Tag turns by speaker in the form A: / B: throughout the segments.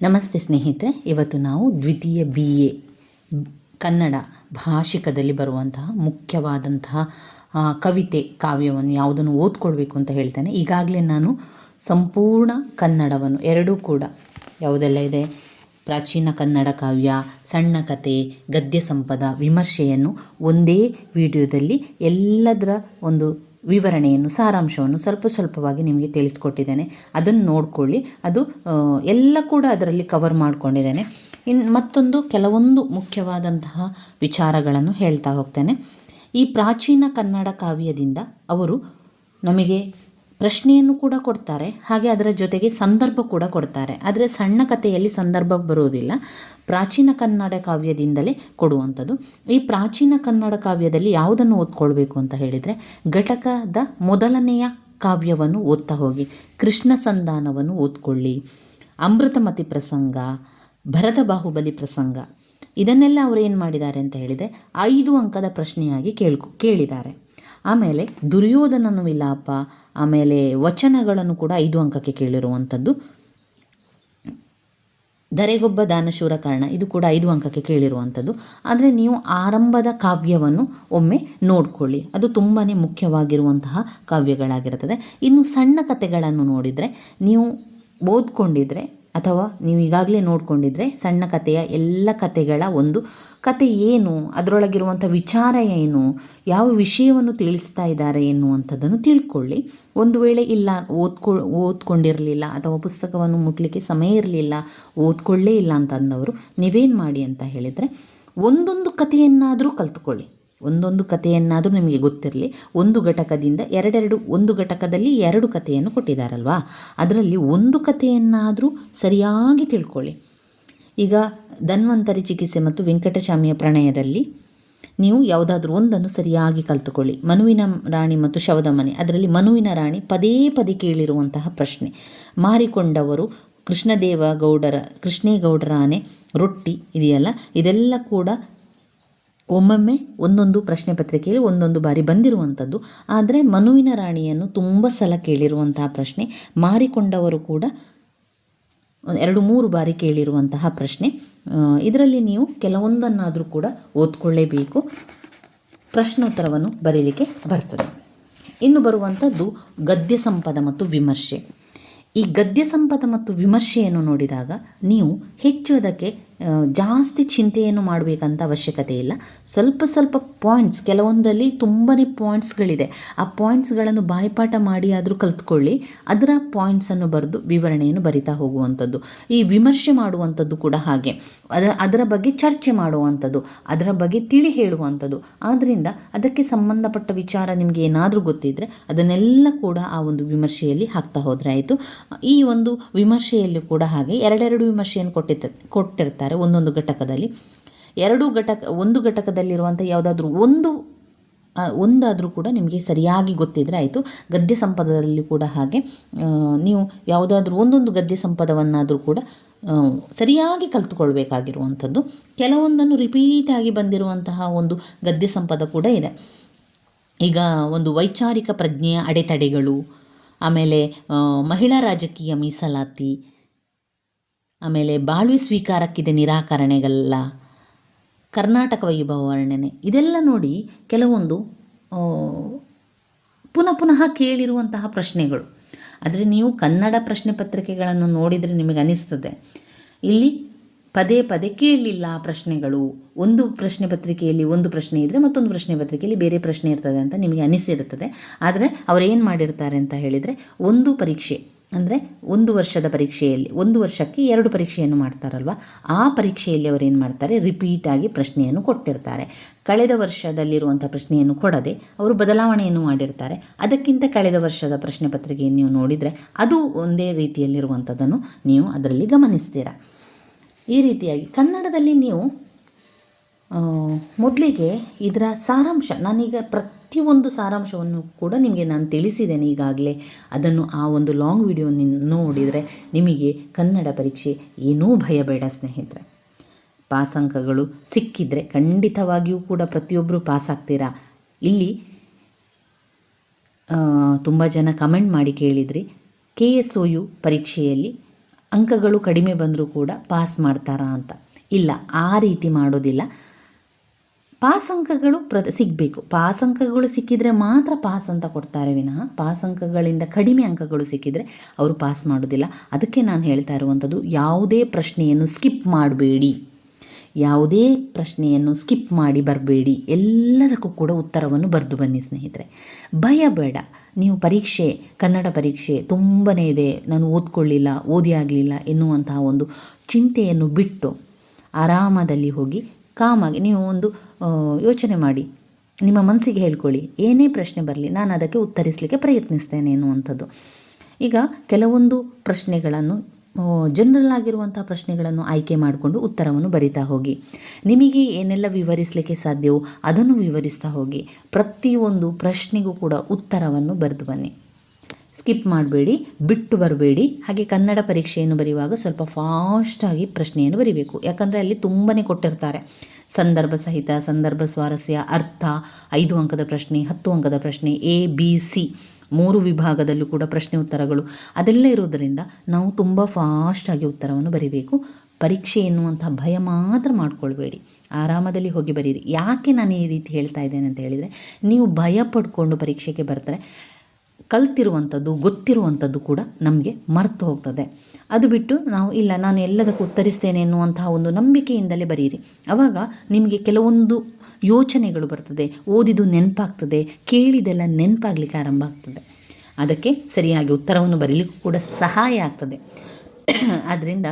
A: ನಮಸ್ತೆ ಸ್ನೇಹಿತರೆ, ಇವತ್ತು ನಾವು ದ್ವಿತೀಯ ಬಿ ಎ, ಕನ್ನಡ ಭಾಷಿಕದಲ್ಲಿ ಬರುವಂತಹ ಮುಖ್ಯವಾದಂತಹ ಕವಿತೆ ಕಾವ್ಯವನ್ನು ಯಾವುದನ್ನು ಓದ್ಕೊಳ್ಬೇಕು ಅಂತ ಹೇಳ್ತೇನೆ. ಈಗಾಗಲೇ ನಾನು ಸಂಪೂರ್ಣ ಕನ್ನಡವನ್ನು, ಎರಡೂ ಕೂಡ, ಯಾವುದೆಲ್ಲ ಇದೆ? ಪ್ರಾಚೀನ ಕನ್ನಡ ಕಾವ್ಯ, ಸಣ್ಣ ಕತೆ, ಗದ್ಯ ಸಂಪದ, ವಿಮರ್ಶೆಯನ್ನು ಒಂದೇ ವಿಡಿಯೋದಲ್ಲಿ ಎಲ್ಲದರ ಒಂದು ವಿವರಣೆಯನ್ನು, ಸಾರಾಂಶವನ್ನು ಸ್ವಲ್ಪ ಸ್ವಲ್ಪವಾಗಿ ನಿಮಗೆ ತಿಳಿಸ್ಕೊಟ್ಟಿದ್ದೇನೆ. ಅದನ್ನು ನೋಡಿಕೊಳ್ಳಿ. ಅದು ಎಲ್ಲ ಕೂಡ ಅದರಲ್ಲಿ ಕವರ್ ಮಾಡಿಕೊಂಡಿದ್ದೇನೆ. ಇನ್ನು ಮತ್ತೊಂದು ಕೆಲವೊಂದು ಮುಖ್ಯವಾದಂತಹ ವಿಚಾರಗಳನ್ನು ಹೇಳ್ತಾ ಹೋಗ್ತೇನೆ. ಈ ಪ್ರಾಚೀನ ಕನ್ನಡ ಕಾವ್ಯದಿಂದ ಅವರು ನಮಗೆ ಪ್ರಶ್ನೆಯನ್ನು ಕೂಡ ಕೊಡ್ತಾರೆ. ಹಾಗೆ ಅದರ ಜೊತೆಗೆ ಸಂದರ್ಭ ಕೂಡ ಕೊಡ್ತಾರೆ. ಆದರೆ ಸಣ್ಣ ಕಥೆಯಲ್ಲಿ ಸಂದರ್ಭ ಬರುವುದಿಲ್ಲ. ಪ್ರಾಚೀನ ಕನ್ನಡ ಕಾವ್ಯದಿಂದಲೇ ಕೊಡುವಂಥದ್ದು. ಈ ಪ್ರಾಚೀನ ಕನ್ನಡ ಕಾವ್ಯದಲ್ಲಿ ಯಾವುದನ್ನು ಓದ್ಕೊಳ್ಬೇಕು ಅಂತ ಹೇಳಿದರೆ, ಘಟಕದ ಮೊದಲನೆಯ ಕಾವ್ಯವನ್ನು ಓದ್ತಾ ಹೋಗಿ, ಕೃಷ್ಣ ಸಂಧಾನವನ್ನು ಓದ್ಕೊಳ್ಳಿ, ಅಮೃತಮತಿ ಪ್ರಸಂಗ ಭರತ ಬಾಹುಬಲಿ ಪ್ರಸಂಗ. ಇದನ್ನೆಲ್ಲ ಅವರು ಏನು ಮಾಡಿದ್ದಾರೆ ಅಂತ ಹೇಳಿದರೆ, ಐದು ಅಂಕದ ಪ್ರಶ್ನೆಯಾಗಿ ಕೇಳ್ಕೊ, ಕೇಳಿದ್ದಾರೆ. ಆಮೇಲೆ ದುರ್ಯೋಧನನ ವಿಲಾಪ ಆಮೇಲೆ ವಚನಗಳನ್ನು ಕೂಡ ಐದು ಅಂಕಕ್ಕೆ ಕೇಳಿರುವಂಥದ್ದು. ಧರೆಗೊಬ್ಬ, ದಾನಶೂರ, ಕಾರಣ ಇದು ಕೂಡ ಐದು ಅಂಕಕ್ಕೆ ಕೇಳಿರುವಂಥದ್ದು. ಆದರೆ ನೀವು ಆರಂಭದ ಕಾವ್ಯವನ್ನು ಒಮ್ಮೆ ನೋಡ್ಕೊಳ್ಳಿ. ಅದು ತುಂಬಾ ಮುಖ್ಯವಾಗಿರುವಂತಹ ಕಾವ್ಯಗಳಾಗಿರುತ್ತದೆ. ಇನ್ನು ಸಣ್ಣ ಕಥೆಗಳನ್ನು ನೋಡಿದರೆ, ನೀವು ಓದ್ಕೊಂಡಿದ್ರೆ ಅಥವಾ ನೀವು ಈಗಾಗಲೇ ನೋಡಿಕೊಂಡಿದ್ರೆ ಸಣ್ಣ ಕಥೆಯ ಎಲ್ಲ ಕಥೆಗಳ ಒಂದು ಕತೆ ಏನು? ಅದರೊಳಗಿರುವಂಥ ವಿಚಾರ ಏನು? ಯಾವ ವಿಷಯವನ್ನು ತಿಳಿಸ್ತಾ ಇದ್ದಾರೆ ಎನ್ನುವಂಥದ್ದನ್ನು ತಿಳ್ಕೊಳ್ಳಿ. ಒಂದು ವೇಳೆ ಇಲ್ಲ, ಓದ್ಕೊ, ಓದ್ಕೊಂಡಿರಲಿಲ್ಲ ಅಥವಾ ಪುಸ್ತಕವನ್ನು ಮುಟ್ಲಿಕ್ಕೆ ಸಮಯ ಇರಲಿಲ್ಲ, ಓದ್ಕೊಳ್ಳೇ ಇಲ್ಲ ಅಂತಂದವರು ನೀವೇನು ಮಾಡಿ ಅಂತ ಹೇಳಿದರೆ ಒಂದೊಂದು ಕಥೆಯನ್ನಾದರೂ ಕಲ್ತುಕೊಳ್ಳಿ. ಒಂದೊಂದು ಕಥೆಯನ್ನಾದರೂ ನಿಮಗೆ ಗೊತ್ತಿರಲಿ. ಒಂದು ಘಟಕದಿಂದ ಎರಡೆರಡು, ಒಂದು ಘಟಕದಲ್ಲಿ ಎರಡು ಕಥೆಯನ್ನು ಕೊಟ್ಟಿದ್ದಾರಲ್ವಾ ಅದರಲ್ಲಿ ಒಂದು ಕಥೆಯನ್ನಾದರೂ ಸರಿಯಾಗಿ ತಿಳ್ಕೊಳ್ಳಿ. ಈಗ ಧನ್ವಂತರಿ ಚಿಕಿತ್ಸೆ ಮತ್ತು ವೆಂಕಟಸ್ವಾಮಿಯ ಪ್ರಣಯದಲ್ಲಿ ನೀವು ಯಾವುದಾದ್ರೂ ಒಂದನ್ನು ಸರಿಯಾಗಿ ಕಲ್ತುಕೊಳ್ಳಿ. ಮನುವಿನ ರಾಣಿ ಮತ್ತು ಶವದ ಮನೆ ಅದರಲ್ಲಿ ಮನುವಿನ ರಾಣಿ ಪದೇ ಪದೇ ಕೇಳಿರುವಂತಹ ಪ್ರಶ್ನೆ. ಮಾರಿಕೊಂಡವರು ಕೃಷ್ಣದೇವ ಗೌಡರ ಕೃಷ್ಣೇಗೌಡರ ಆನೆ ರೊಟ್ಟಿ ಇದೆಯಲ್ಲ? ಇದೆಲ್ಲ ಕೂಡ ಒಮ್ಮೊಮ್ಮೆ ಒಂದೊಂದು ಪ್ರಶ್ನೆ ಪತ್ರಿಕೆಯಲ್ಲಿ ಒಂದೊಂದು ಬಾರಿ ಬಂದಿರುವಂಥದ್ದು. ಆದರೆ ಮನುವಿನ ರಾಣಿಯನ್ನು ತುಂಬ ಸಲ ಕೇಳಿರುವಂತಹ ಪ್ರಶ್ನೆ, ಮಾರಿಕೊಂಡವರು ಕೂಡ ಎರಡು ಮೂರು ಬಾರಿ ಕೇಳಿರುವಂತಹ ಪ್ರಶ್ನೆ. ಇದರಲ್ಲಿ ನೀವು ಕೆಲವೊಂದನ್ನಾದರೂ ಕೂಡ ಓದ್ಕೊಳ್ಳೇಬೇಕು. ಪ್ರಶ್ನೋತ್ತರವನ್ನು ಬರೀಲಿಕ್ಕೆ ಬರ್ತದೆ. ಇನ್ನು ಬರುವಂಥದ್ದು ಗದ್ಯ ಸಂಪದ ಮತ್ತು ವಿಮರ್ಶೆ. ಈ ಗದ್ಯ ಸಂಪದ ಮತ್ತು ವಿಮರ್ಶೆಯನ್ನು ನೋಡಿದಾಗ ನೀವು ಹೆಚ್ಚು ಅದಕ್ಕೆ ಜಾಸ್ತಿ ಚಿಂತೆಯನ್ನು ಮಾಡಬೇಕಂತ ಅವಶ್ಯಕತೆ ಇಲ್ಲ. ಸ್ವಲ್ಪ ಸ್ವಲ್ಪ ಪಾಯಿಂಟ್ಸ್ ಕೆಲವೊಂದರಲ್ಲಿ ತುಂಬಾ ಪಾಯಿಂಟ್ಸ್ಗಳಿದೆ ಆ ಪಾಯಿಂಟ್ಸ್ಗಳನ್ನು ಬಾಯಿಪಾಠ ಮಾಡಿ ಆದರೂ ಕಲ್ತ್ಕೊಳ್ಳಿ. ಅದರ ಪಾಯಿಂಟ್ಸನ್ನು ಬರೆದು ವಿವರಣೆಯನ್ನು ಬರಿತಾ ಹೋಗುವಂಥದ್ದು. ಈ ವಿಮರ್ಶೆ ಮಾಡುವಂಥದ್ದು ಕೂಡ ಹಾಗೆ. ಅದ, ಅದರ ಬಗ್ಗೆ ಚರ್ಚೆ ಮಾಡುವಂಥದ್ದು, ಅದರ ಬಗ್ಗೆ ತಿಳಿ ಹೇಳುವಂಥದ್ದು. ಆದ್ದರಿಂದ ಅದಕ್ಕೆ ಸಂಬಂಧಪಟ್ಟ ವಿಚಾರ ನಿಮಗೆ ಏನಾದರೂ ಗೊತ್ತಿದ್ದರೆ ಅದನ್ನೆಲ್ಲ ಕೂಡ ಆ ಒಂದು ವಿಮರ್ಶೆಯಲ್ಲಿ ಹಾಕ್ತಾ ಹೋದರೆ ಆಯಿತು. ಈ ಒಂದು ವಿಮರ್ಶೆಯಲ್ಲಿ ಕೂಡ ಹಾಗೆ ಎರಡೆರಡು ವಿಮರ್ಶೆಯನ್ನು ಕೊಟ್ಟಿರ್ತ ಕೊಟ್ಟಿರ್ತಾರೆ. ಒಂದೊಂದು ಘಟಕದಲ್ಲಿ. ಎರಡು ಘಟಕ, ಒಂದು ಘಟಕದಲ್ಲಿರುವಂಥ ಯಾವುದಾದ್ರೂ ಒಂದು ಒಂದಾದರೂ ಕೂಡ ನಿಮಗೆ ಸರಿಯಾಗಿ ಗೊತ್ತಿದ್ದರೆ ಆಯಿತು. ಗದ್ಯ ಸಂಪದದಲ್ಲಿ ಕೂಡ ಹಾಗೆ ನೀವು ಯಾವುದಾದ್ರೂ ಒಂದೊಂದು ಗದ್ಯ ಸಂಪದವನ್ನಾದರೂ ಕೂಡ ಸರಿಯಾಗಿ ಕಲ್ತುಕೊಳ್ಬೇಕಾಗಿರುವಂಥದ್ದು. ಕೆಲವೊಂದನ್ನು ರಿಪೀಟ್ ಆಗಿ ಬಂದಿರುವಂತಹ ಒಂದು ಗದ್ಯ ಸಂಪದ ಕೂಡ ಇದೆ. ಈಗ ಒಂದು ವೈಚಾರಿಕ ಪ್ರಜ್ಞೆಯ ಅಡೆತಡೆಗಳು, ಆಮೇಲೆ ಮಹಿಳಾ ರಾಜಕೀಯ ಮೀಸಲಾತಿ ಆಮೇಲೆ ಬಾಳ್ವಿ ಸ್ವೀಕಾರಕ್ಕಿದೆ ನಿರಾಕರಣೆಗಲ್ಲ ಕರ್ನಾಟಕ ವೈಭವ ವರ್ಣನೆ. ಇದೆಲ್ಲ ನೋಡಿ ಕೆಲವೊಂದು ಪುನಃ ಪುನಃ ಕೇಳಿರುವಂತಹ ಪ್ರಶ್ನೆಗಳು. ಆದರೆ ನೀವು ಕನ್ನಡ ಪ್ರಶ್ನೆ ಪತ್ರಿಕೆಗಳನ್ನು ನೋಡಿದರೆ ನಿಮಗೆ ಅನಿಸ್ತದೆ. ಇಲ್ಲಿ ಪದೇ ಪದೇ ಕೇಳಲಿಲ್ಲ ಪ್ರಶ್ನೆಗಳು. ಒಂದು ಪ್ರಶ್ನೆ ಪತ್ರಿಕೆಯಲ್ಲಿ ಒಂದು ಪ್ರಶ್ನೆ ಇದ್ದರೆ ಮತ್ತೊಂದು ಪ್ರಶ್ನೆ ಪತ್ರಿಕೆಯಲ್ಲಿ ಬೇರೆ ಪ್ರಶ್ನೆ ಇರ್ತದೆ ಅಂತ ನಿಮಗೆ ಅನಿಸಿರುತ್ತದೆ. ಆದರೆ ಅವರೇನು ಮಾಡಿರ್ತಾರೆ ಅಂತ ಹೇಳಿದರೆ ಒಂದು ಪರೀಕ್ಷೆ. ಅಂದರೆ ಒಂದು ವರ್ಷದ ಪರೀಕ್ಷೆಯಲ್ಲಿ, ಒಂದು ವರ್ಷಕ್ಕೆ ಎರಡು ಪರೀಕ್ಷೆಯನ್ನು ಮಾಡ್ತಾರಲ್ವ? ಆ ಪರೀಕ್ಷೆಯಲ್ಲಿ ಅವರು ಏನು ಮಾಡ್ತಾರೆ? ರಿಪೀಟಾಗಿ ಪ್ರಶ್ನೆಯನ್ನು ಕೊಟ್ಟಿರ್ತಾರೆ. ಕಳೆದ ವರ್ಷದಲ್ಲಿರುವಂಥ ಪ್ರಶ್ನೆಯನ್ನು ಕೊಡದೆ ಅವರು ಬದಲಾವಣೆಯನ್ನು ಮಾಡಿರ್ತಾರೆ. ಅದಕ್ಕಿಂತ ಕಳೆದ ವರ್ಷದ ಪ್ರಶ್ನೆ ಪತ್ರಿಕೆಯನ್ನು ನೀವು ನೋಡಿದರೆ ಅದು ಒಂದೇ ರೀತಿಯಲ್ಲಿರುವಂಥದ್ದನ್ನು ನೀವು ಅದರಲ್ಲಿ ಗಮನಿಸ್ತೀರ. ಈ ರೀತಿಯಾಗಿ ಕನ್ನಡದಲ್ಲಿ ನೀವು ಮೊದಲಿಗೆ ಇದರ ಸಾರಾಂಶ ನಾನೀಗ ಪ್ರತಿಯೊಂದು ಸಾರಾಂಶವನ್ನು ಕೂಡ ನಿಮಗೆ ನಾನು ತಿಳಿಸಿದ್ದೇನೆ ಈಗಾಗಲೇ. ಅದನ್ನು ಆ ಒಂದು ಲಾಂಗ್ ವಿಡಿಯೋ ನೋಡಿದರೆ ನಿಮಗೆ ಕನ್ನಡ ಪರೀಕ್ಷೆ ಏನೂ ಭಯ ಬೇಡ ಸ್ನೇಹಿತರೆ. ಪಾಸ್ ಅಂಕಗಳು ಸಿಕ್ಕಿದರೆ ಖಂಡಿತವಾಗಿಯೂ ಕೂಡ ಪ್ರತಿಯೊಬ್ಬರು ಪಾಸ್ ಆಗ್ತೀರಾ ಇಲ್ಲಿ ತುಂಬ ಜನ ಕಮೆಂಟ್ ಮಾಡಿ ಕೇಳಿದ್ರಿ. ಕೆ ಎಸ್ ಒ ಯು ಪರೀಕ್ಷೆಯಲ್ಲಿ ಅಂಕಗಳು ಕಡಿಮೆ ಬಂದರೂ ಕೂಡ ಪಾಸ್ ಮಾಡ್ತಾರಾ ಅಂತ. ಇಲ್ಲ, ಆ ರೀತಿ ಮಾಡೋದಿಲ್ಲ. ಪಾಸ್ ಅಂಕಗಳು ಪ್ರ, ಸಿಗಬೇಕು. ಪಾಸ್ ಅಂಕಗಳು ಸಿಕ್ಕಿದರೆ ಮಾತ್ರ ಪಾಸ್ ಅಂತ ಕೊಡ್ತಾರೆ ವಿನಃ. ಪಾಸ್ ಅಂಕಗಳಿಂದ ಕಡಿಮೆ ಅಂಕಗಳು ಸಿಕ್ಕಿದರೆ ಅವರು ಪಾಸ್ ಮಾಡೋದಿಲ್ಲ. ಅದಕ್ಕೆ ನಾನು ಹೇಳ್ತಾ ಇರುವಂಥದ್ದು, ಯಾವುದೇ ಪ್ರಶ್ನೆಯನ್ನು ಸ್ಕಿಪ್ ಮಾಡಬೇಡಿ. ಯಾವುದೇ ಪ್ರಶ್ನೆಯನ್ನು ಸ್ಕಿಪ್ ಮಾಡಿ ಬರಬೇಡಿ. ಎಲ್ಲದಕ್ಕೂ ಕೂಡ ಉತ್ತರವನ್ನು ಬರೆದು ಬನ್ನಿ ಸ್ನೇಹಿತರೆ. ಭಯ ಬೇಡ. ನೀವು ಪರೀಕ್ಷೆ, ಕನ್ನಡ ಪರೀಕ್ಷೆ ತುಂಬನೇ ಇದೆ. ನಾನು ಓದ್ಕೊಳ್ಳಿಲ್ಲ, ಓದಿ ಆಗಲಿಲ್ಲ ಎನ್ನುವಂತಹ ಒಂದು ಚಿಂತೆಯನ್ನು ಬಿಟ್ಟು ಆರಾಮದಲ್ಲಿ ಹೋಗಿ ಕಾಮಾಗಿ ನೀವು ಒಂದು ಯೋಚನೆ ಮಾಡಿ. ನಿಮ್ಮ ಮನಸ್ಸಿಗೆ ಹೇಳ್ಕೊಳ್ಳಿ. ಏನೇ ಪ್ರಶ್ನೆ ಬರಲಿ, ನಾನು ಅದಕ್ಕೆ ಉತ್ತರಿಸಲಿಕ್ಕೆ ಪ್ರಯತ್ನಿಸ್ತೇನೆ ಎನ್ನುವಂಥದ್ದು. ಈಗ ಕೆಲವೊಂದು ಪ್ರಶ್ನೆಗಳನ್ನು ಜನರಲ್ ಆಗಿರುವಂಥ ಪ್ರಶ್ನೆಗಳನ್ನು ಆಯ್ಕೆ ಮಾಡಿಕೊಂಡು ಉತ್ತರವನ್ನು ಬರಿತಾ ಹೋಗಿ. ನಿಮಗೆ ಏನೆಲ್ಲ ವಿವರಿಸಲಿಕ್ಕೆ ಸಾಧ್ಯವೋ ಅದನ್ನು ವಿವರಿಸ್ತಾ ಹೋಗಿ. ಪ್ರತಿಯೊಂದು ಪ್ರಶ್ನೆಗೂ ಕೂಡ ಉತ್ತರವನ್ನು ಬರೆದು ಬನ್ನಿ. ಸ್ಕಿಪ್ ಮಾಡಬೇಡಿ, ಬಿಟ್ಟು ಬರಬೇಡಿ. ಹಾಗೆ ಕನ್ನಡ ಪರೀಕ್ಷೆಯನ್ನು ಬರೆಯುವಾಗ ಸ್ವಲ್ಪ ಫಾಸ್ಟಾಗಿ ಪ್ರಶ್ನೆಯನ್ನು ಬರಿಬೇಕು. ಯಾಕಂದರೆ ಅಲ್ಲಿ ತುಂಬಾ ಕೊಟ್ಟಿರ್ತಾರೆ. ಸಂದರ್ಭ ಸಹಿತ, ಸಂದರ್ಭ ಸ್ವಾರಸ್ಯ, ಅರ್ಥ, ಐದು ಅಂಕದ ಪ್ರಶ್ನೆ, ಹತ್ತು ಅಂಕದ ಪ್ರಶ್ನೆ ಎ ಬಿ ಸಿ ಮೂರು ವಿಭಾಗದಲ್ಲೂ ಕೂಡ ಪ್ರಶ್ನೆ ಉತ್ತರಗಳು. ಅದೆಲ್ಲ ಇರೋದರಿಂದ ನಾವು ತುಂಬ ಫಾಸ್ಟಾಗಿ ಉತ್ತರವನ್ನು ಬರೀಬೇಕು. ಪರೀಕ್ಷೆ ಎನ್ನುವಂಥ ಭಯ ಮಾತ್ರ ಮಾಡ್ಕೊಳ್ಬೇಡಿ. ಆರಾಮದಲ್ಲಿ ಹೋಗಿ ಬರೀರಿ. ಯಾಕೆ ನಾನು ಈ ರೀತಿ ಹೇಳ್ತಾ ಇದ್ದೇನೆ ಅಂತ ಹೇಳಿದರೆ, ನೀವು ಭಯ ಪಡ್ಕೊಂಡು ಪರೀಕ್ಷೆಗೆ ಬರ್ತಾರೆ. ಕಲ್ತಿರುವಂಥದ್ದು, ಗೊತ್ತಿರುವಂಥದ್ದು ಕೂಡ ನಮಗೆ ಮರೆತು ಹೋಗ್ತದೆ. ಅದು ಬಿಟ್ಟು ನಾವು, ಇಲ್ಲ, ನಾನು ಎಲ್ಲದಕ್ಕೂ ಉತ್ತರಿಸ್ತೇನೆ ಎನ್ನುವಂತಹ ಒಂದು ನಂಬಿಕೆಯಿಂದಲೇ ಬರೀರಿ. ಆವಾಗ ನಿಮಗೆ ಕೆಲವೊಂದು ಯೋಚನೆಗಳು ಬರ್ತದೆ. ಓದಿದ್ದು ನೆನಪಾಗ್ತದೆ, ಕೇಳಿದೆಲ್ಲ ನೆನಪಾಗಲಿಕ್ಕೆ ಆರಂಭ ಆಗ್ತದೆ. ಅದಕ್ಕೆ ಸರಿಯಾಗಿ ಉತ್ತರವನ್ನು ಬರೀಲಿಕ್ಕೂ ಕೂಡ ಸಹಾಯ ಆಗ್ತದೆ. ಆದ್ದರಿಂದ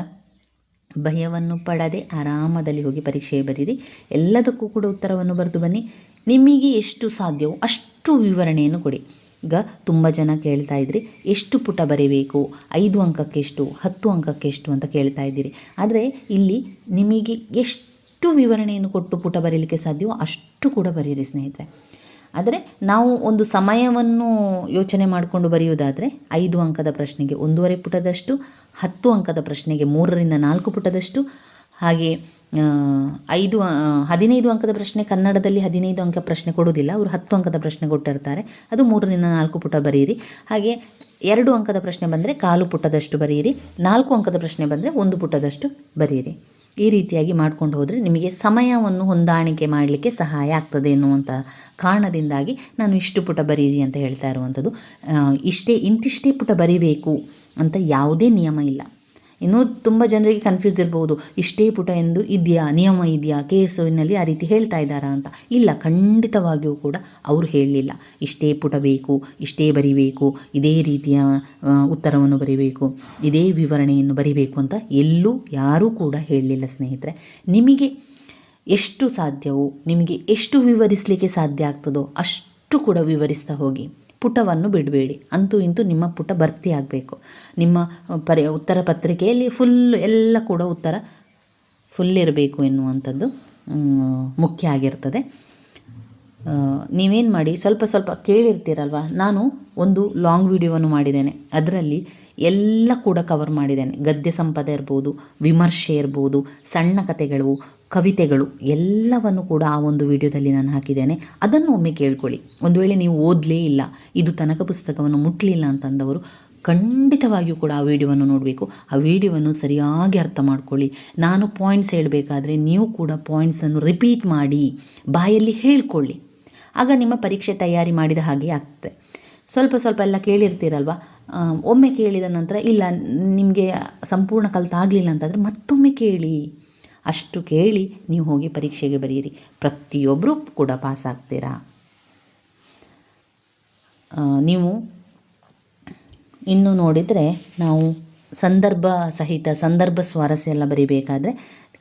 A: ಭಯವನ್ನು ಪಡದೆ ಆರಾಮದಲ್ಲಿ ಹೋಗಿ ಪರೀಕ್ಷೆ ಬರೀರಿ. ಎಲ್ಲದಕ್ಕೂ ಕೂಡ ಉತ್ತರವನ್ನು ಬರೆದು ಬನ್ನಿ. ನಿಮಗೆ ಎಷ್ಟು ಸಾಧ್ಯವೋ ಅಷ್ಟು ವಿವರಣೆಯನ್ನು ಕೊಡಿ. ಈಗ ತುಂಬ ಜನ ಕೇಳ್ತಾ ಇದ್ರಿ. ಎಷ್ಟು ಪುಟ ಬರೀಬೇಕು? ಐದು ಅಂಕಕ್ಕೆ ಎಷ್ಟು? ಹತ್ತು ಅಂಕಕ್ಕೆ ಎಷ್ಟು ಅಂತ ಕೇಳ್ತಾ ಇದ್ದೀರಿ. ಆದರೆ ಇಲ್ಲಿ ನಿಮಗೆ ಎಷ್ಟು ವಿವರಣೆಯನ್ನು ಕೊಟ್ಟು ಪುಟ ಬರೀಲಿಕ್ಕೆ ಸಾಧ್ಯವೋ ಅಷ್ಟು ಕೂಡ ಬರೀರಿ ಸ್ನೇಹಿತರೆ. ಆದರೆ ನಾವು ಒಂದು ಸಮಯವನ್ನು ಯೋಚನೆ ಮಾಡಿಕೊಂಡು ಬರೆಯುವುದಾದರೆ ಐದು ಅಂಕದ ಪ್ರಶ್ನೆಗೆ ಒಂದೂವರೆ ಪುಟದಷ್ಟು, ಹತ್ತು ಅಂಕದ ಪ್ರಶ್ನೆಗೆ ಮೂರರಿಂದ ನಾಲ್ಕು ಪುಟದಷ್ಟು, ಹಾಗೆ ಐದು ಹದಿನೈದು ಅಂಕದ ಪ್ರಶ್ನೆ ಕನ್ನಡದಲ್ಲಿ ಹದಿನೈದು ಅಂಕ ಪ್ರಶ್ನೆ ಕೊಡೋದಿಲ್ಲ ಅವರು ಹತ್ತು ಅಂಕದ ಪ್ರಶ್ನೆ ಕೊಟ್ಟಿರ್ತಾರೆ. ಅದು ಮೂರರಿಂದ ನಾಲ್ಕು ಪುಟ ಬರೆಯಿರಿ. ಹಾಗೆ ಎರಡು ಅಂಕದ ಪ್ರಶ್ನೆ ಬಂದರೆ ಕಾಲು ಪುಟದಷ್ಟು ಬರೆಯಿರಿ. ನಾಲ್ಕು ಅಂಕದ ಪ್ರಶ್ನೆ ಬಂದರೆ ಒಂದು ಪುಟದಷ್ಟು ಬರೆಯಿರಿ. ಈ ರೀತಿಯಾಗಿ ಮಾಡ್ಕೊಂಡು ಹೋದರೆ ನಿಮಗೆ ಸಮಯವನ್ನು ಹೊಂದಾಣಿಕೆ ಮಾಡಲಿಕ್ಕೆ ಸಹಾಯ ಆಗ್ತದೆ ಎನ್ನುವಂಥ ಕಾರಣದಿಂದಾಗಿ ನಾನು ಇಷ್ಟು ಪುಟ ಬರೀರಿ ಅಂತ ಹೇಳ್ತಾ ಇರುವಂಥದ್ದು. ಇಷ್ಟೇ ಇಂತಿಷ್ಟೇ ಪುಟ ಬರಿಬೇಕು ಅಂತ ಯಾವುದೇ ನಿಯಮ ಇಲ್ಲ. ಇನ್ನೂ ತುಂಬ ಜನರಿಗೆ ಕನ್ಫ್ಯೂಸ್ ಇರಬಹುದು ಇಷ್ಟೇ ಪುಟ ಎಂದು ಇದೆಯಾ, ನಿಯಮ ಇದೆಯಾ ಕೆ ಎಸ್ ಆ ರೀತಿ ಹೇಳ್ತಾ ಇದ್ದಾರಾ ಅಂತ. ಇಲ್ಲ, ಖಂಡಿತವಾಗಿಯೂ ಕೂಡ ಅವರು ಹೇಳಲಿಲ್ಲ. ಇಷ್ಟೇ ಪುಟ ಬೇಕು, ಇಷ್ಟೇ ಬರಿಬೇಕು, ಇದೇ ರೀತಿಯ ಉತ್ತರವನ್ನು ಬರಿಬೇಕು, ಇದೇ ವಿವರಣೆಯನ್ನು ಬರಿಬೇಕು ಅಂತ ಎಲ್ಲೂ ಯಾರೂ ಕೂಡ ಹೇಳಲಿಲ್ಲ ಸ್ನೇಹಿತರೆ. ನಿಮಗೆ ಎಷ್ಟು ಸಾಧ್ಯವೋ, ನಿಮಗೆ ಎಷ್ಟು ವಿವರಿಸಲಿಕ್ಕೆ ಸಾಧ್ಯ ಆಗ್ತದೋ ಅಷ್ಟು ಕೂಡ ವಿವರಿಸ್ತಾ ಹೋಗಿ. ಪುಟವನ್ನು ಬಿಡಬೇಡಿ. ಅಂತೂ ಇಂತೂ ನಿಮ್ಮ ಪುಟ ಭರ್ತಿ ಆಗಬೇಕು. ನಿಮ್ಮ ಪರಿ, ಉತ್ತರ ಪತ್ರಿಕೆಯಲ್ಲಿ ಫುಲ್ ಎಲ್ಲ ಕೂಡ ಉತ್ತರ ಫುಲ್ ಇರಬೇಕು ಎನ್ನುವಂಥದ್ದು ಮುಖ್ಯ ಆಗಿರ್ತದೆ. ನೀವೇನು ಮಾಡಿ, ಸ್ವಲ್ಪ ಸ್ವಲ್ಪ ಕೇಳಿರ್ತೀರಲ್ವ? ನಾನು ಒಂದು ಲಾಂಗ್ ವಿಡಿಯೋವನ್ನು ಮಾಡಿದ್ದೇನೆ. ಅದರಲ್ಲಿ ಎಲ್ಲ ಕೂಡ ಕವರ್ ಮಾಡಿದ್ದೇನೆ. ಗದ್ಯ ಸಂಪದ ಇರ್ಬೋದು, ವಿಮರ್ಶೆ ಇರ್ಬೋದು, ಸಣ್ಣ ಕಥೆಗಳು ಕವಿತೆಗಳು ಎಲ್ಲವನ್ನು ಕೂಡ ಆ ಒಂದು ವಿಡಿಯೋದಲ್ಲಿ ನಾನು ಹಾಕಿದ್ದೇನೆ. ಅದನ್ನು ಒಮ್ಮೆ ಕೇಳ್ಕೊಳ್ಳಿ. ಒಂದು ವೇಳೆ ನೀವು ಓದಲೇ ಇಲ್ಲ, ಇದು ತನಕ ಪುಸ್ತಕವನ್ನು ಮುಟ್ಟಲಿಲ್ಲ ಅಂತಂದವರು ಖಂಡಿತವಾಗಿಯೂ ಕೂಡ ಆ ವಿಡಿಯೋವನ್ನು ನೋಡಬೇಕು. ಆ ವಿಡಿಯೋವನ್ನು ಸರಿಯಾಗಿ ಅರ್ಥ ಮಾಡ್ಕೊಳ್ಳಿ. ನಾನು ಪಾಯಿಂಟ್ಸ್ ಹೇಳಬೇಕಾದ್ರೆ ನೀವು ಕೂಡ ಪಾಯಿಂಟ್ಸನ್ನು ರಿಪೀಟ್ ಮಾಡಿ, ಬಾಯಲ್ಲಿ ಹೇಳ್ಕೊಳ್ಳಿ. ಆಗ ನಿಮ್ಮ ಪರೀಕ್ಷೆ ತಯಾರಿ ಮಾಡಿದ ಹಾಗೆ ಆಗ್ತದೆ. ಸ್ವಲ್ಪ ಸ್ವಲ್ಪ ಎಲ್ಲ ಕೇಳಿರ್ತೀರಲ್ವ? ಒಮ್ಮೆ ಕೇಳಿದ ನಂತರ ಇಲ್ಲ, ನಿಮಗೆ ಸಂಪೂರ್ಣ ಕಲಿತಾಗಲಿಲ್ಲ ಅಂತಂದರೆ ಮತ್ತೊಮ್ಮೆ ಕೇಳಿ. ಅಷ್ಟು ಕೇಳಿ ನೀವು ಹೋಗಿ ಪರೀಕ್ಷೆಗೆ ಬರೆಯಿರಿ ಪ್ರತಿಯೊಬ್ಬರೂ ಕೂಡ ಪಾಸ್ ಆಗ್ತೀರಾ ನೀವು ಇನ್ನು ನೋಡಿದರೆ ನಾವು ಸಂದರ್ಭ ಸಹಿತ, ಸಂದರ್ಭ ಸ್ವಾರಸ್ಯ ಎಲ್ಲ ಬರೀಬೇಕಾದರೆ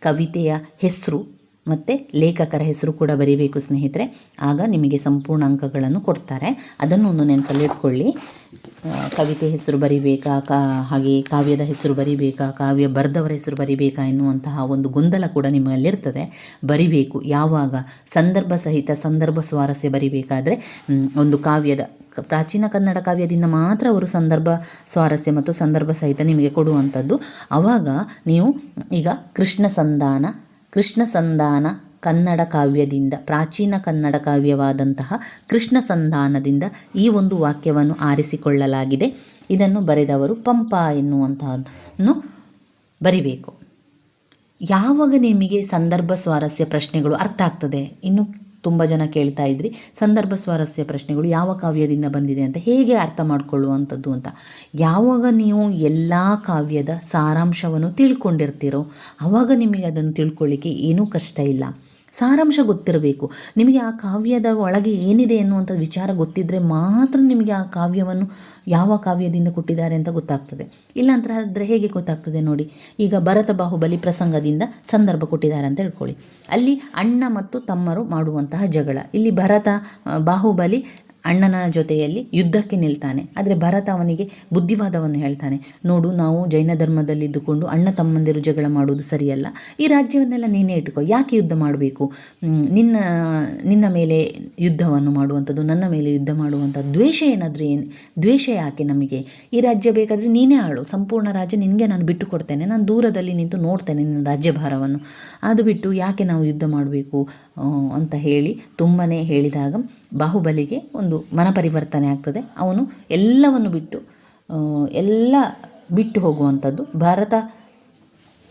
A: ಕವಿತೆಯ ಹೆಸರು. ಮತ್ತು ಲೇಖಕರ ಹೆಸರು ಕೂಡ ಬರಿಬೇಕು ಸ್ನೇಹಿತರೆ. ಆಗ ನಿಮಗೆ ಸಂಪೂರ್ಣ ಅಂಕಗಳನ್ನು ಕೊಡ್ತಾರೆ. ಅದನ್ನು ಒಂದು ನೆನಪಲ್ಲಿ ಇಟ್ಕೊಳ್ಳಿ. ಕವಿತೆ ಹೆಸರು ಬರಿಬೇಕಾ? ಕಾ, ಹಾಗೆ ಕಾವ್ಯದ ಹೆಸರು ಬರಿಬೇಕಾ? ಕಾವ್ಯ ಬರೆದವರ ಹೆಸರು ಬರಿಬೇಕಾ ಎನ್ನುವಂತಹ ಒಂದು ಗೊಂದಲ ಕೂಡ ನಿಮ್ಮಲ್ಲಿರ್ತದೆ. ಬರಿಬೇಕು. ಯಾವಾಗ? ಸಂದರ್ಭ ಸಹಿತ ಸಂದರ್ಭ ಸ್ವಾರಸ್ಯ ಬರಿಬೇಕಾದರೆ ಒಂದು ಕಾವ್ಯದ, ಪ್ರಾಚೀನ ಕನ್ನಡ ಕಾವ್ಯದಿಂದ ಮಾತ್ರ ಅವರು ಸಂದರ್ಭ ಸ್ವಾರಸ್ಯ ಮತ್ತು ಸಂದರ್ಭ ಸಹಿತ ನಿಮಗೆ ಕೊಡುವಂಥದ್ದು. ಆವಾಗ ನೀವು ಈಗ ಕೃಷ್ಣ ಸಂಧಾನ ಕೃಷ್ಣ ಸಂಧಾನ ಕನ್ನಡ ಕಾವ್ಯದಿಂದ, ಪ್ರಾಚೀನ ಕನ್ನಡ ಕಾವ್ಯವಾದಂತಹ ಕೃಷ್ಣ ಸಂಧಾನದಿಂದ ಈ ಒಂದು ವಾಕ್ಯವನ್ನು ಆರಿಸಿಕೊಳ್ಳಲಾಗಿದೆ. ಇದನ್ನು ಬರೆದವರು ಪಂಪ ಎನ್ನುವಂತಹದನ್ನು ಬರಿಬೇಕು. ಯಾವಾಗ ನಿಮಗೆ ಸಂದರ್ಭ ಸ್ವಾರಸ್ಯ ಪ್ರಶ್ನೆಗಳು ಅರ್ಥ ಆಗ್ತದೆ? ಇನ್ನು ತುಂಬ ಜನ ಕೇಳ್ತಾ ಇದ್ರಿ. ಸಂದರ್ಭ ಸ್ವಾರಸ್ಯ ಪ್ರಶ್ನೆಗಳು ಯಾವ ಕಾವ್ಯದಿಂದ ಬಂದಿದೆ ಅಂತ ಹೇಗೆ ಅರ್ಥ ಮಾಡಿಕೊಳ್ಳುವಂಥದ್ದು ಅಂತ. ಯಾವಾಗ ನೀವು ಎಲ್ಲ ಕಾವ್ಯದ ಸಾರಾಂಶವನ್ನು ತಿಳ್ಕೊಂಡಿರ್ತೀರೋ ಆವಾಗ ನಿಮಗೆ ಅದನ್ನು ತಿಳ್ಕೊಳ್ಳಿಕ್ಕೆ ಏನೂ ಕಷ್ಟ ಇಲ್ಲ. ಸಾರಾಂಶ ಗೊತ್ತಿರಬೇಕು. ನಿಮಗೆ ಆ ಕಾವ್ಯದ ಒಳಗೆ ಏನಿದೆ ಎನ್ನುವಂಥ ವಿಚಾರ ಗೊತ್ತಿದ್ದರೆ ಮಾತ್ರ ನಿಮಗೆ ಆ ಕಾವ್ಯವನ್ನು ಯಾವ ಕಾವ್ಯದಿಂದ ಕೊಟ್ಟಿದ್ದಾರೆ ಅಂತ ಗೊತ್ತಾಗ್ತದೆ. ಇಲ್ಲಾಂತರ ಆದರೆ ಹೇಗೆ ಗೊತ್ತಾಗ್ತದೆ ನೋಡಿ. ಈಗ ಭರತ ಬಾಹುಬಲಿ ಪ್ರಸಂಗದಿಂದ ಸಂದರ್ಭ ಕೊಟ್ಟಿದ್ದಾರೆ ಅಂತ ಹೇಳ್ಕೊಳ್ಳಿ. ಅಲ್ಲಿ ಅಣ್ಣ ಮತ್ತು ತಮ್ಮರು ಮಾಡುವಂತಹ ಜಗಳ. ಇಲ್ಲಿ ಭರತ ಬಾಹುಬಲಿ ಅಣ್ಣನ ಜೊತೆಯಲ್ಲಿ ಯುದ್ಧಕ್ಕೆ ನಿಲ್ತಾನೆ. ಆದರೆ ಭರತ ಅವನಿಗೆ ಬುದ್ಧಿವಾದವನ್ನು ಹೇಳ್ತಾನೆ. ನೋಡು, ನಾವು ಜೈನ ಧರ್ಮದಲ್ಲಿದ್ದುಕೊಂಡು ಅಣ್ಣ ತಮ್ಮಂದಿರು ಜಗಳ ಮಾಡುವುದು ಸರಿಯಲ್ಲ. ಈ ರಾಜ್ಯವನ್ನೆಲ್ಲ ನೀನೇ ಇಟ್ಕೋ. ಯಾಕೆ ಯುದ್ಧ ಮಾಡಬೇಕು? ನಿನ್ನ ನಿನ್ನ ಮೇಲೆ ಯುದ್ಧವನ್ನು ಮಾಡುವಂಥದ್ದು, ನನ್ನ ಮೇಲೆ ಯುದ್ಧ ಮಾಡುವಂಥ ದ್ವೇಷ ಏನಾದರೂ ಏನು? ದ್ವೇಷ ಯಾಕೆ ನಮಗೆ? ಈ ರಾಜ್ಯ ಬೇಕಾದರೆ ನೀನೇ ಆಳು. ಸಂಪೂರ್ಣ ರಾಜ್ಯ ನಿನಗೆ ನಾನು ಬಿಟ್ಟು ಕೊಡ್ತೇನೆ ನಾನು ದೂರದಲ್ಲಿ ನಿಂತು ನೋಡ್ತೇನೆ ನಿನ್ನ ರಾಜ್ಯಭಾರವನ್ನು. ಅದು ಬಿಟ್ಟು ಯಾಕೆ ನಾವು ಯುದ್ಧ ಮಾಡಬೇಕು ಅಂತ ಹೇಳಿ ತುಂಬನೇ ಹೇಳಿದಾಗ ಬಾಹುಬಲಿಗೆ ಒಂದು ಮನಪರಿವರ್ತನೆ ಆಗ್ತದೆ. ಅವನು ಎಲ್ಲವನ್ನು ಬಿಟ್ಟು ಎಲ್ಲ ಬಿಟ್ಟು ಹೋಗುವಂಥದ್ದು ಭಾರತ,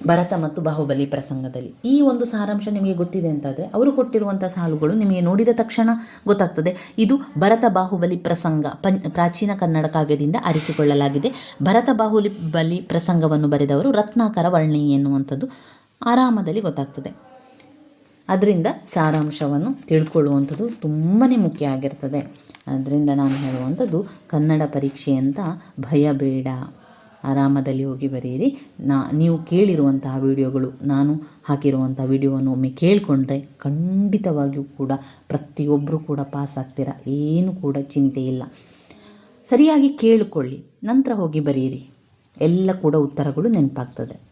A: ಭರತ ಮತ್ತು ಬಾಹುಬಲಿ ಪ್ರಸಂಗದಲ್ಲಿ. ಈ ಒಂದು ಸಾರಾಂಶ ನಿಮಗೆ ಗೊತ್ತಿದೆ ಅಂತಾದರೆ, ಅವರು ಕೊಟ್ಟಿರುವಂಥ ಸಾಲುಗಳು ನಿಮಗೆ ನೋಡಿದ ತಕ್ಷಣ ಗೊತ್ತಾಗ್ತದೆ. ಇದು ಭರತ ಬಾಹುಬಲಿ ಪ್ರಸಂಗ ಪಂ ಪ್ರಾಚೀನ ಕನ್ನಡ ಕಾವ್ಯದಿಂದ ಆರಿಸಿಕೊಳ್ಳಲಾಗಿದೆ. ಭರತ ಬಾಹುಬಲಿ ಬಲಿ ಪ್ರಸಂಗವನ್ನು ಬರೆದವರು ರತ್ನಾಕರ ವರ್ಣಿ ಎನ್ನುವಂಥದ್ದು ಆರಾಮದಲ್ಲಿ ಗೊತ್ತಾಗ್ತದೆ. ಅದರಿಂದ ಸಾರಾಂಶವನ್ನು ತಿಳ್ಕೊಳ್ಳುವಂಥದ್ದು ತುಂಬಾ ಮುಖ್ಯ ಆಗಿರ್ತದೆ. ಅದರಿಂದ ನಾನು ಹೇಳುವಂಥದ್ದು, ಕನ್ನಡ ಪರೀಕ್ಷೆ ಅಂತ ಭಯ ಬೇಡ ಆರಾಮದಲ್ಲಿ ಹೋಗಿ ಬರೆಯಿರಿ. ನಾ, ನೀವು ಕೇಳಿರುವಂತಹ ವಿಡಿಯೋಗಳು, ನಾನು ಹಾಕಿರುವಂಥ ವಿಡಿಯೋವನ್ನು ಒಮ್ಮೆ ಕೇಳಿಕೊಂಡ್ರೆ ಖಂಡಿತವಾಗಿಯೂ ಕೂಡ ಪ್ರತಿಯೊಬ್ಬರು ಕೂಡ ಪಾಸ್ ಆಗ್ತೀರಾ? ಏನು ಕೂಡ ಚಿಂತೆ ಇಲ್ಲ. ಸರಿಯಾಗಿ ಕೇಳಿಕೊಳ್ಳಿ. ನಂತರ ಹೋಗಿ ಬರೆಯಿರಿ. ಎಲ್ಲ ಕೂಡ ಉತ್ತರಗಳು ನೆನಪಾಗ್ತದೆ.